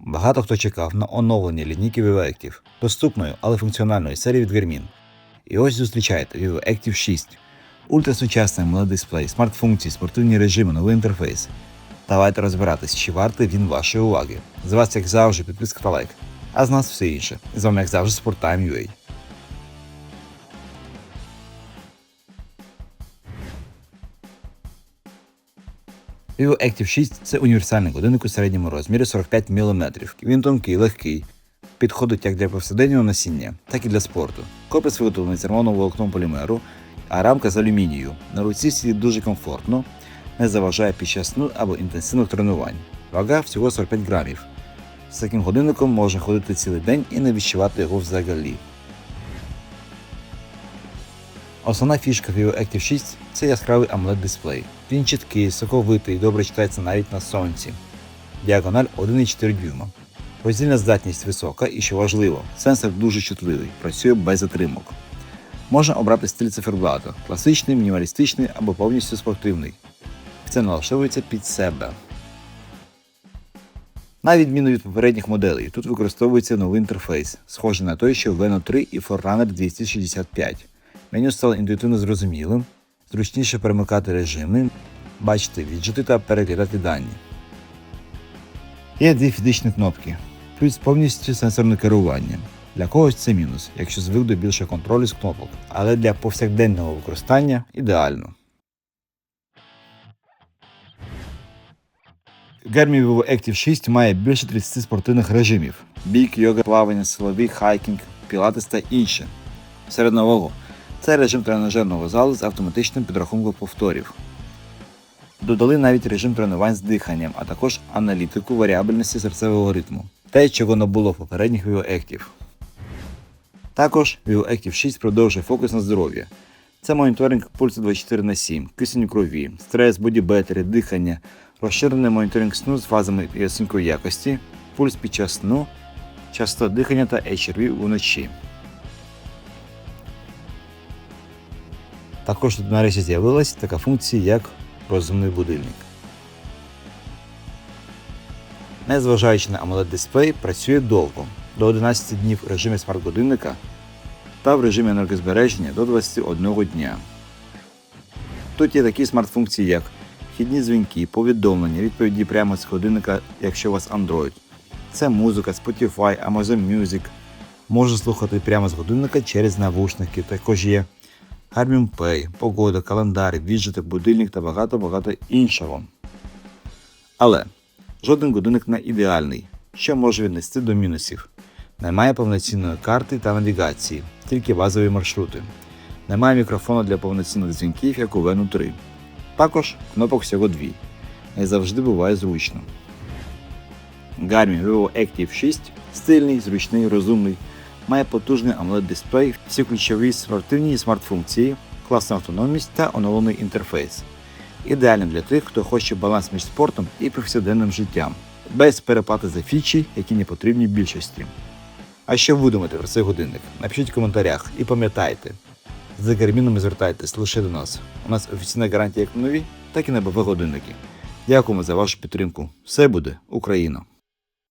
Багато хто чекав на оновлення лінійки Vivo Active, доступної, але функціональної серії від Garmin. І ось зустрічаєте Vivo Active 6. Ультрасучасний AMOLED дисплей, смарт-функції, спортивні режими, новий інтерфейс. Давайте розбиратись, чи вартий він вашої уваги. З вас, як завжди, підписка та лайк. А з нас все інше. З вами, як завжди, SportTime.ua. Vivo Active 6 це універсальний годинник у середньому розмірі 45 мм. Він тонкий, легкий. Підходить як для повсякденного носіння, так і для спорту. Корпус виготовлений з волокном полімеру, а рамка з алюмінію. На руці сидить дуже комфортно, не заважає під час сну або інтенсивних тренувань. Вага всього 45 грамів. З таким годинником можна ходити цілий день і не відчувати його взагалі. Основна фішка Vivo Active 6 це яскравий AMOLED дисплей. Він чіткий, соковитий добре читається навіть на сонці. Діагональ 1,4 дюйма. Роздільна здатність висока і що важливо, сенсор дуже чутливий, працює без затримок. Можна обрати стиль циферблату – класичний, мінімалістичний або повністю спортивний. Це налаштовується під себе. На відміну від попередніх моделей, тут використовується новий інтерфейс, схожий на той, що в Veno 3 і Forerunner 265. Меню стало інтуїтивно зрозумілим, зручніше перемикати режими, бачити віджити та переглядати дані. Є дві фізичні кнопки, плюс повністю сенсорне керування. Для когось це мінус, якщо звик до більшого контролю з кнопок, але для повсякденного використання ідеально. Garmin Vivo Active 6 має більше 30 спортивних режимів: біг, йога, плавання, силовий, хайкінг, пілатес та інше. Серед нового це режим тренажерного залу з автоматичним підрахунком повторів. Додали навіть режим тренувань з диханням, а також аналітику варіабельності серцевого ритму. Те, чого не було в попередніх Vivo Також Vivo Active 6 продовжує фокус на здоров'я. Це моніторинг пульсу 24 на 7, кисень у крові, стрес, боді-бетері, дихання, розширений моніторинг сну з фазами і оцінкою якості, пульс під час сну, частота дихання та HRV уночі. Також тут нарешті з'явилася така функція, як розумний будильник. Незважаючи на AMOLED дисплей, працює довго до 11 днів в режимі смарт-годинника та в режимі енергозбереження до 21 дня. Тут є такі смарт-функції, як вхідні дзвінки, повідомлення, відповіді прямо з годинника, якщо у вас Android. Це музика, Spotify, Amazon Music. Може слухати прямо з годинника через навушники. Також є Garmin Pay, погода, календар, віджити, будильник та багато-багато іншого. Але жоден годинник не ідеальний, що може віднести до мінусів. Немає повноцінної карти та навігації, тільки базові маршрути. Немає мікрофону для повноцінних дзвінків, як у Venu 3. Також кнопок всього дві. Не завжди буває зручно. Garmin Vivo Active 6 стильний, зручний, розумний, має потужний AMOLED дисплей, всі ключові спортивні смарт-функції, класну автономність та оновлений інтерфейс. Ідеальним для тих, хто хоче баланс між спортом і повсякденним життям, без переплати за фічі, які не потрібні більшості. А що ви думаєте про цей годинник? Напишіть в коментарях і пам'ятайте, за гармінами звертайтесь лише до нас. У нас офіційна гарантія як нові, так і на БВ годинники. Дякуємо за вашу підтримку. Все буде Україна!